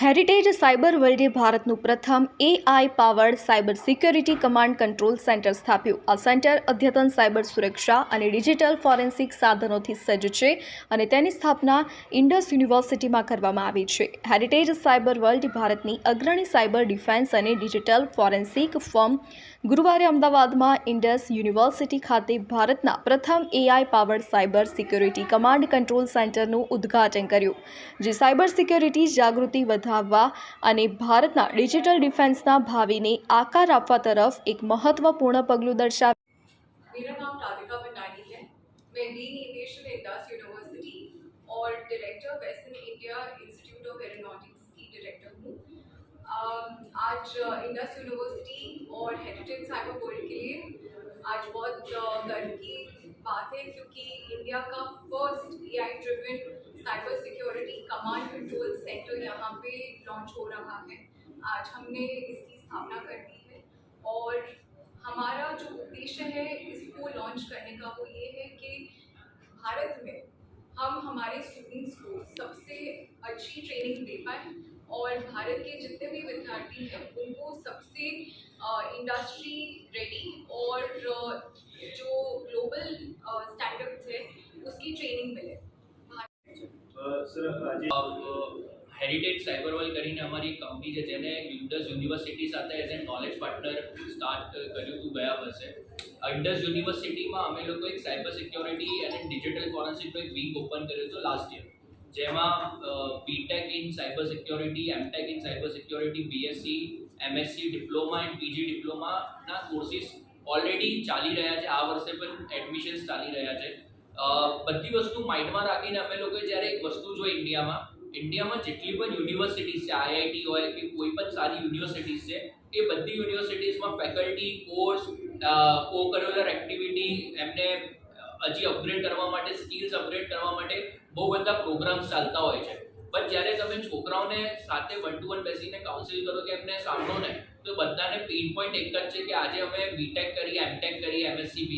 Heritage cyber વર્લ્ડે ભારતનું પ્રથમ AI powered cyber security command control centre સ્થાપ્યું. આ સેન્ટર અદ્યતન સાયબર સુરક્ષા અને ડિજિટલ ફોરેન્સિક સાધનોથી સજ્જ છે અને તેની સ્થાપના ઇન્ડસ યુનિવર્સિટીમાં કરવામાં આવી છે. હેરિટેજ સાયબર વર્લ્ડ ભારતની અગ્રણી સાયબર ડિફેન્સ અને ડિજિટલ ફોરેન્સિક ફર્મ ગુરુવારે અમદાવાદમાં ઇન્ડસ યુનિવર્સિટી ખાતે ભારતના પ્રથમ AI powered cyber security command control સેન્ટરનું ઉદ્ઘાટન કર્યું, જે સાયબર સિક્યોરિટી જાગૃતિ વધારવા અને ભારતના ડિજિટલ ડિફેન્સના ભાવિને આકાર આપવા તરફ એક મહત્વપૂર્ણ પગલું દર્શાવ્યું मेरा नाम राधिका भंडारी है मैं डीन एविएशन इंडस यूनिवर्सिटी और director western India institute of aeronautics की डायरेक्टर हूँ अम, आज अ, इंडस यूनिवर्सिटी और हेरिटेज साइबर वर्ल्ड के लिए आज बहुत अ, गर्व की बात है क्योंकि इंडिया का first A I driven cyber security command control centre यहाँ पे लॉन्च हो रहा है। आज हमने इसकी स्थापना कर दी है और हमारा जो उद्देश्य है इसको लॉन्च करने का वो ये है कि भारत में हम हमारे स्टूडेंट्स को सबसे अच्छी ट्रेनिंग दे पाएँ और भारत के जितने भी विद्यार्थी हैं उनको सबसे इंडस्ट्री रेडी और जो ग्लोबल स्टैंडर्ड्स है उसकी ट्रेनिंग मिले। सर आप હેરિટેજ સાયબરવલ કરીને અમારી કંપની છે, જેને ઇન્ડસ યુનિવર્સિટી સાથે as a knowledge partner start કર્યું હતું ગયા વર્ષે. ઇન્ડસ યુનિવર્સિટીમાં અમે લોકો એક સાયબર સિક્યોરિટી અને ડિજિટલ ફોરેન્સિકનો એક વિંગ ઓપન કર્યો હતો લાસ્ટ યર જેમાં BTech in cyber security MTech in cyber security BSc MSc diploma and PG ડિપ્લોમાના courses already ચાલી રહ્યા છે. આ વર્ષે પણ એડમિશન્સ ચાલી રહ્યા છે. બધી વસ્તુ માઇન્ડમાં રાખીને અમે લોકોએ જ્યારે એક વસ્તુ જોઈ ઇન્ડિયામાં ઇન્ડિયામાં જેટલી પણ યુનિવર્સિટીઝ છે, આઈઆઈટી હોય કે કોઈ પણ સારી યુનિવર્સિટીઝ છે, એ બધી યુનિવર્સિટીઝમાં faculty, course co curricular activity, એમને હજી અપગ્રેડ કરવા માટે, સ્કિલ્સ અપગ્રેડ કરવા માટે બહુ બધા પ્રોગ્રામ્સ ચાલતા હોય છે. પણ જ્યારે તમે છોકરાઓને સાથે વન ટુ વન બેસીને કાઉન્સિલ કરો કે એમને સાંભળો ને, તો બધાને પેઇન પોઈન્ટ એક જ છે કે આજે અમે બીટેક કરી એમટેક કરી એમએસસી